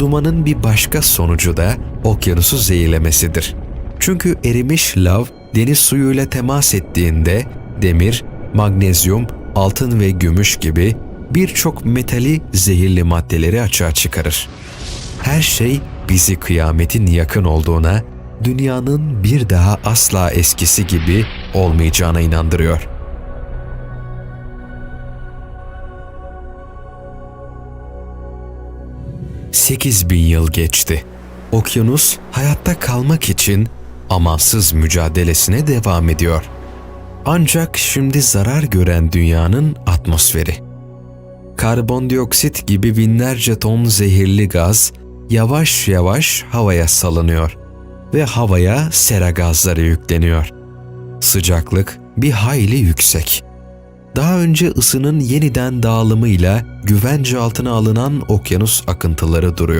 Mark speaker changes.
Speaker 1: dumanın bir başka sonucu da okyanusu zehirlemesidir. Çünkü erimiş lav deniz suyuyla temas ettiğinde demir, magnezyum, altın ve gümüş gibi birçok metali zehirli maddeleri açığa çıkarır. Her şey bizi kıyametin yakın olduğuna, dünyanın bir daha asla eskisi gibi olmayacağına inandırıyor. Sekiz bin yıl geçti. Okyanus hayatta kalmak için amansız mücadelesine devam ediyor. Ancak şimdi zarar gören dünyanın atmosferi. Karbondioksit gibi binlerce ton zehirli gaz yavaş yavaş havaya salınıyor ve havaya sera gazları yükleniyor. Sıcaklık bir hayli yüksek. Daha önce ısının yeniden dağılımıyla güvence altına alınan okyanus akıntıları duruyor.